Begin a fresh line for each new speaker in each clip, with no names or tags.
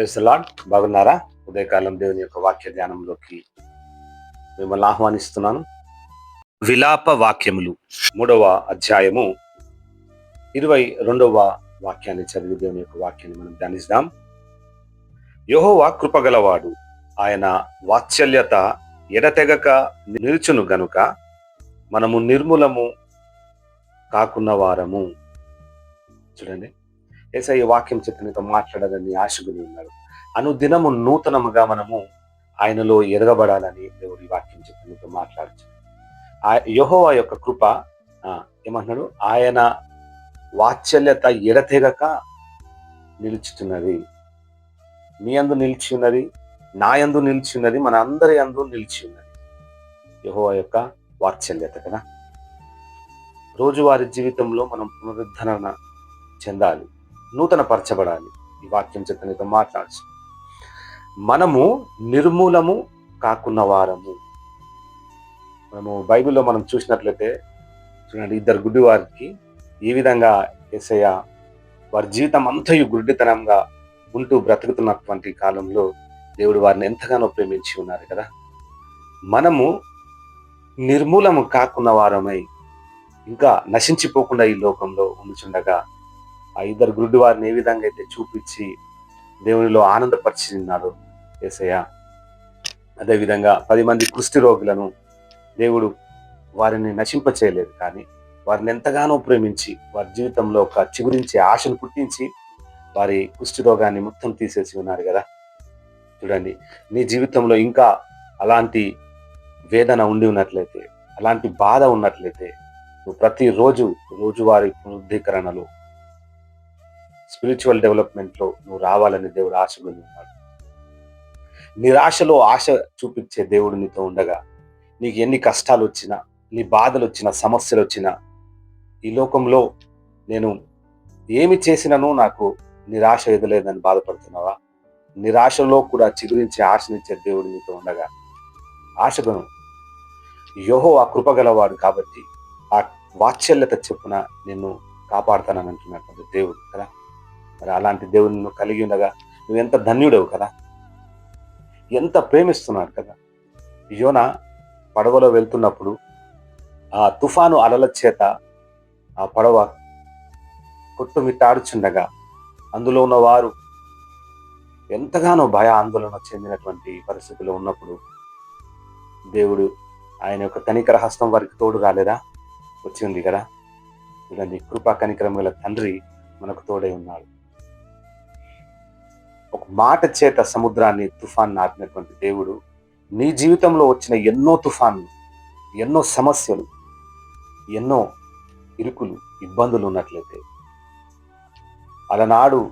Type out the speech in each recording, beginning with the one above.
Lord బాగున్నారా? ఉదయకాలం దేవుని యొక్క వాక్య ధ్యానంలోకి మిమ్మల్ని ఆహ్వానిస్తున్నాను. విలాప వాక్యములు మూడవ అధ్యాయము ఇరవై రెండవ వాక్యాన్ని చదివి దేవుని యొక్క వాక్యాన్ని మనం ధ్యానిస్తాం. యోహోవా కృపగలవాడు ఆయన వాత్సల్యత ఎడతెగక నిలుచును గనుక మనము నిర్మూలము కాకున్న వారము. చూడండి. ఏసై ఈ వాక్యం చెప్పినతో మాట్లాడాలని ఆశగుని ఉన్నాడు అనుదినము నూతనముగా మనము ఆయనలో ఎదగబడాలని దేవుడు ఈ వాక్యం చెప్పినతో మాట్లాడచ్చు ఆ యహోవా యొక్క కృప ఏమంటున్నాడు? ఆయన వాత్సల్యత ఎడతెగక నిలుచుతున్నది మీ అందు నిలిచి ఉన్నది నా యందు నిలిచి ఉన్నది మన అందరి అందు నిలిచి ఉన్నది యహోవా యొక్క వాత్సల్యత కదా? రోజువారి జీవితంలో మనం పునరుద్ధరణ చెందాలి. నూతన పరచబడాలి ఈ వాక్యం చెత్తనితో మాట్లాడచ్చు. మనము నిర్మూలము కాకున్న వారము. మనము బైబిల్లో మనం చూసినట్లయితే చూడండి ఇద్దరు గుడ్డి వారికి ఏ విధంగా ఎసయ్య వారి జీవితం అంతయు గుడ్డితనంగా ఉంటూ బ్రతుకుతున్నటువంటి కాలంలో దేవుడు వారిని ఎంతగానో ప్రేమించి ఉన్నారు కదా. మనము నిర్మూలము కాకున్న వారమై ఇంకా నశించిపోకుండా ఈ లోకంలో ఉంచుండగా ఆ ఇద్దరు గుడ్డి వారిని ఏ విధంగా అయితే చూపించి దేవునిలో ఆనందపరిచినాడు ఏసయ్య? అదేవిధంగా పది మంది కుష్టి రోగులను దేవుడు వారిని నశింప చేయలేదు కానీ వారిని ఎంతగానో ప్రేమించి వారి జీవితంలో ఒక చిగురించి ఆశను పుట్టించి వారి కుష్టి రోగాన్ని మొత్తం తీసేసి ఉన్నారు కదా? చూడండి నీ జీవితంలో ఇంకా అలాంటి వేదన ఉండి ఉన్నట్లయితే అలాంటి బాధ ఉన్నట్లయితే నువ్వు ప్రతిరోజు రోజువారీ పునరుద్ధీకరణలు స్పిరిచువల్ డెవలప్మెంట్లో నువ్వు రావాలని దేవుడు ఆశగా ఉన్నాడు. నిరాశలో ఆశ చూపించే దేవుడు నీతో ఉండగా నీకు ఎన్ని కష్టాలు వచ్చినా నీ బాధలు వచ్చినా సమస్యలు వచ్చినా ఈ లోకంలో నేను ఏమి చేసినను నాకు నిరాశ ఎదలేదని బాధపడుతున్నావా? నిరాశలో కూడా చిగురించి ఆశనిచ్చే దేవుడు నీతో ఉండగా ఆశగను యోహో ఆ కృపగలవాడు కాబట్టి ఆ వాత్సల్యత చెప్పున నిన్ను కాపాడుతానని అంటున్నటువంటి దేవుడు కదా. మరి అలాంటి దేవుని నువ్వు కలిగి ఉండగా నువ్వు ఎంత ధన్యుడవు కదా? ఎంత ప్రేమిస్తున్నాడు కదా? యోన పడవలో వెళ్తున్నప్పుడు ఆ తుఫాను అలల చేత ఆ పడవ కొట్టుమిట్టాడుచుండగా అందులో ఉన్న వారు ఎంతగానో భయ ఆందోళన చెందినటువంటి పరిస్థితిలో ఉన్నప్పుడు దేవుడు ఆయన యొక్క కనికర హస్తం వారికి తోడు రాలేదా వచ్చి ఉంది కదా? చూడండి కృపా కనికరం గల తండ్రి మనకు తోడై ఉన్నాడు. ఒక మాట చేత సముద్రాన్ని తుఫాన్ ఆపినటువంటి దేవుడు నీ జీవితంలో వచ్చిన ఎన్నో తుఫాన్లు ఎన్నో సమస్యలు ఎన్నో ఇరుకులు ఇబ్బందులు ఉన్నట్లయితే అలనాడు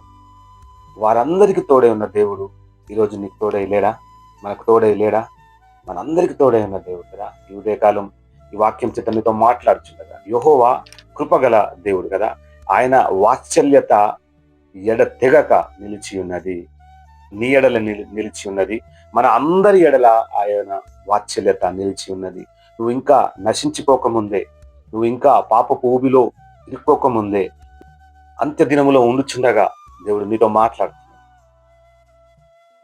వారందరికీ తోడై ఉన్న దేవుడు ఈరోజు నీకు తోడై లేడా? మనకు తోడై లేడా? మనందరికీ తోడై ఉన్న దేవుడు కదా? ఈ ఉదయకాలం ఈ వాక్యం చేత మీతో మాట్లాడుచుండగా యహోవా కృపగల దేవుడు కదా? ఆయన వాత్సల్యత ఎడ తెగక నిలిచి ఉన్నది. నీ ఎడల నిలిచి ఉన్నది. మన అందరి ఎడల ఆయన వాత్సల్యత నిలిచి ఉన్నది. నువ్వు ఇంకా నశించిపోకముందే నువ్వు ఇంకా పాపపు ఊబిలో ఇరుక్కోకముందే అంత్య దినములో ఉండుచుండగా దేవుడు నీతో మాట్లాడుతున్నాడు.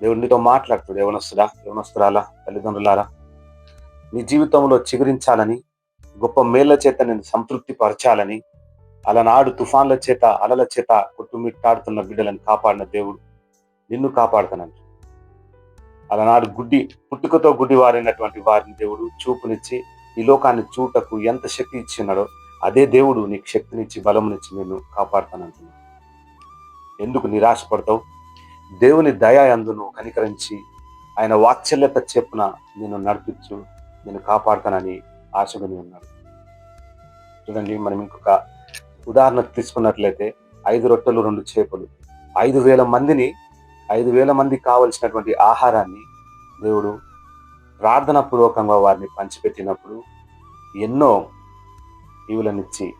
దేవుడు నీతో మాట్లాడుతాడు యవనస్తుడా యవనస్తురాలా తల్లిదండ్రులారా నీ జీవితంలో చిగురించాలని గొప్ప మేళ్ళ చేత నేను సంతృప్తి పరచాలని అలనాడు తుఫాన్ల చేత అలల చేత కొట్టుమిట్టాడుతున్న బిడ్డలను కాపాడిన దేవుడు నిన్ను కాపాడుతానంట అలనాడు గుడ్డి పుట్టుకతో గుడ్డి వారైనటువంటి వారిని దేవుడు చూపునిచ్చి ఈ లోకాన్ని చూటకు ఎంత శక్తి ఇచ్చినాడో అదే దేవుడు నీకు శక్తినిచ్చి బలమునిచ్చి నిన్ను కాపాడుతానంటున్నాడు. ఎందుకు నిరాశపడతావు? దేవుని దయా అందును కనికరించి ఆయన వాత్సల్యత చెప్పున నేను నడిపించు నేను కాపాడుతానని ఆశగుని ఉన్నాడు చూడండి మనం ఇంకొక ఉదాహరణ తీసుకున్నట్లయితే ఐదు రొట్టెలు రెండు చేపలు. ఐదు వేల మందిని ఐదు వేల మందికి కావలసినటువంటి ఆహారాన్ని దేవుడు ప్రార్థనా పూర్వకంగా వారిని పంచిపెట్టినప్పుడు ఎన్నో ఈవులనిచ్చి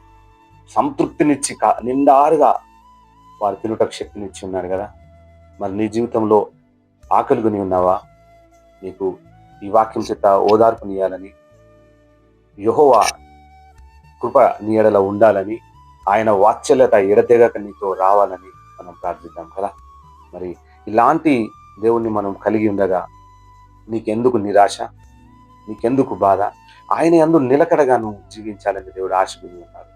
సంతృప్తినిచ్చి కా నిండారుగా వారు తినుటకు శక్తినిచ్చి ఉన్నారు కదా. మరి నీ జీవితంలో ఆకలిగుని ఉన్నావా? నీకు ఈ వాక్యం చేత ఓదార్పునియాలని యహోవా కృప నీ ఎడల ఉండాలని ఆయన వాత్సల్యత ఎడతెగక నీతో రావాలని మనం ప్రార్థిద్దాం కదా. మరి ఇలాంటి దేవుణ్ణి మనం కలిగి ఉండగా నీకెందుకు నిరాశ? నీకెందుకు బాధ? ఆయన ఎందు నిలకడగా నువ్వు జీవించాలని దేవుడు ఆశపడి ఉన్నారు.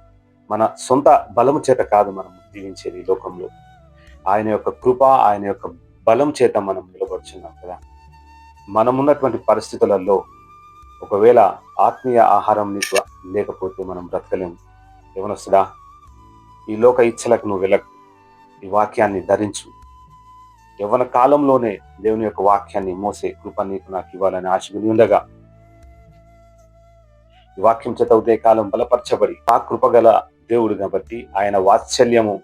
మన సొంత బలం చేత కాదు మనం జీవించేది ఈ లోకంలో. ఆయన యొక్క కృప ఆయన యొక్క బలం చేత మనం నిలబడుచున్నాం కదా. మనం ఉన్నటువంటి పరిస్థితులలో ఒకవేళ ఆత్మీయ ఆహారం నీకు లేకపోతే మనం బ్రతకలేము. ఏమనొస్తుందా? ఈ లోక ఇచ్చలకు నువ్వు వెళ్ళకు. ఈ వాక్యాన్ని ధరించు. యవన కాలంలోనే దేవుని యొక్క వాక్యాన్ని మోసే కృప నీకు నాకు ఇవ్వాలని ఆశగుని ఉండగా ఈ వాక్యం చేత కాలం బలపరచబడి ఆ కృపగల దేవుడు కాబట్టి ఆయన వాత్సల్యము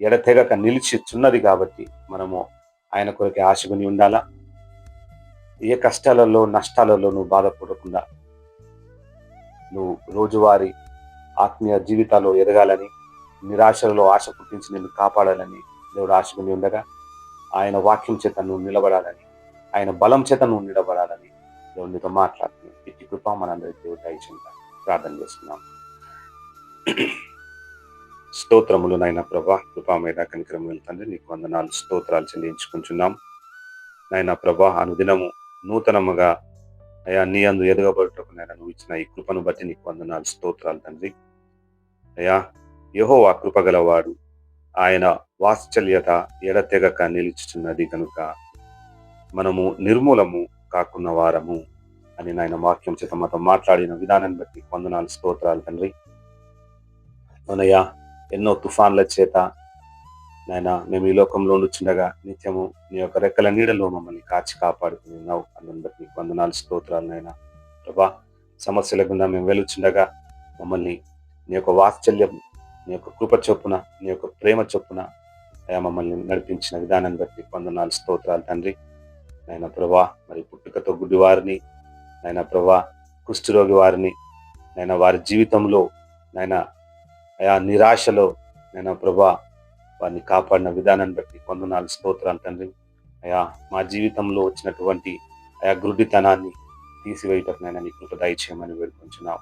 ఎడతెగక నిలిచిచున్నది కాబట్టి మనము ఆయన కొరకే ఆశగుని ఉండాలా? ఏ కష్టాలలో నష్టాలలో నువ్వు బాధపడకుండా నువ్వు రోజువారీ ఆత్మీయ జీవితాల్లో ఎదగాలని నిరాశలలో ఆశ పుట్టించి నిన్ను కాపాడాలని దేవుడు ఆశకుని ఉండగా ఆయన వాక్యం చేత నువ్వు నిలబడాలని ఆయన బలం చేత నువ్వు నిలబడాలని దేవునితో మాట్లాడుతున్నాను ఇట్టి కృప మనందరి దేవుడు ప్రార్థన చేస్తున్నాం. స్తోత్రములు నాయన ప్రభా కృపా మీద కనికరం వెళ్తుంది నీకు వందనాలు స్తోత్రాలు చెల్లించుకుంటున్నాం. నాయన ప్రభా అనుదినము నూతనముగా అయా నీ అందు ఎదగబడుటకు నేను నువ్వు ఇచ్చిన ఈ కృపను బట్టి నీకు వందనాలు స్తోత్రాలు తండ్రి. అయా యహో ఆ కృపగలవాడు ఆయన వాత్సల్యత ఎడతెగక నిలుచుచున్నది కనుక మనము నిర్మూలము కాకున్న వారము అని నాయన వాక్యం చేత మాతో మాట్లాడిన విధానాన్ని బట్టి వందనాలు స్తోత్రాలు తండ్రి. మనయ్య ఎన్నో తుఫాన్ల చేత నాయన మేము ఈ లోకంలో ఉండుచుండగా నిత్యము నీ యొక్క రెక్కల నీడలో మమ్మల్ని కాచి కాపాడుకుని అందుని బట్టి నీకు వందనాలు స్తోత్రాలు నాయన. ప్రభా సమస్యల గుండా మేము వెలుచుండగా మమ్మల్ని నీ యొక్క వాత్సల్యం నీ యొక్క కృప చొప్పున నీ యొక్క ప్రేమ చొప్పున అయా మమ్మల్ని నడిపించిన విధానాన్ని బట్టి వందనాలు స్తోత్రాలు తండ్రి. నాయన ప్రభా మరి పుట్టుకతో గుడ్డి వారిని నాయన ప్రభా కుష్ఠరోగి వారిని నాయన వారి జీవితంలో నాయన అయా నిరాశలో నాయన ప్రభా వారిని కాపాడిన విధానాన్ని బట్టి వందనాలు స్తోత్రాలు తండ్రి. అయా మా జీవితంలో వచ్చినటువంటి అయా గుడ్డితనాన్ని తీసివేయటం నేను నీ కృప దయచేయమని వేడుకుంటున్నాం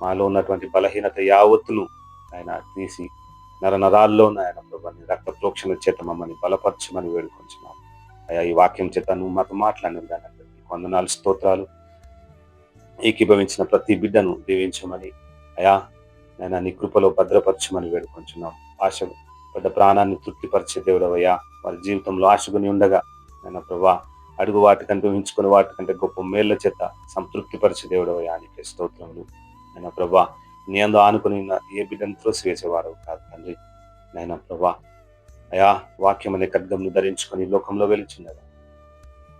మాలో ఉన్నటువంటి బలహీనత యావత్తును ఆయన తీసి నర నరాల్లో ఆయన ప్రభాని రక్త ప్రోక్షణ చేత మమ్మల్ని బలపరచమని వేడుకుంటున్నాం అయ్యా ఈ వాక్యం చేత నువ్వు మాతో మాట్లాడిన విధానం వందనాలు స్తోత్రాలు. ఏకీభవించిన ప్రతి బిడ్డను దీవించమని అయా నేను నీ కృపలో భద్రపరచమని వేడుకొంచున్నాం. ఆశ పెద్ద ప్రాణాన్ని తృప్తిపరిచే దేవుడవయ్యా వారి జీవితంలో ఆశగుని ఉండగా నేను ప్రభా అడుగు వాటికంటే ఊహించుకుని వాటికంటే గొప్ప మేళ్ళ చేత సంతృప్తిపరిచే దేవుడవయ్యా నీకే స్తోత్రములు. నేను ప్రభా నీ అందు ఆనుకుని ఏ బిడ్డను త్రోసివేసేవారు కాదు తండ్రి. నాయన ప్రభా అయా వాక్యం అనే ఖడ్గంను ధరించుకొని లోకంలో వెలుచుండగా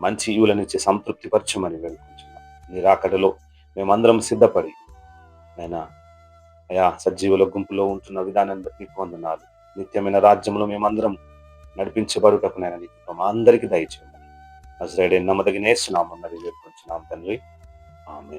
మంచి ఈవులనిచ్చే సంతృప్తిపరచమని వేడుకుంటున్నాం నీ రాకడలో మేమందరం సిద్ధపడి ఆయన అయా సజీవుల గుంపులో ఉంటున్న విధానాన్ని బట్టి నీకు వందనాలు. నిత్యమైన రాజ్యంలో మేమందరం నడిపించబడుటకు నేను నీకు మా అందరికీ దయచేయండి. నజరేడే నమ్మదగిన వేస్తున్నాం అన్నది వేడుకుంటున్నాం తండ్రి. ఆమె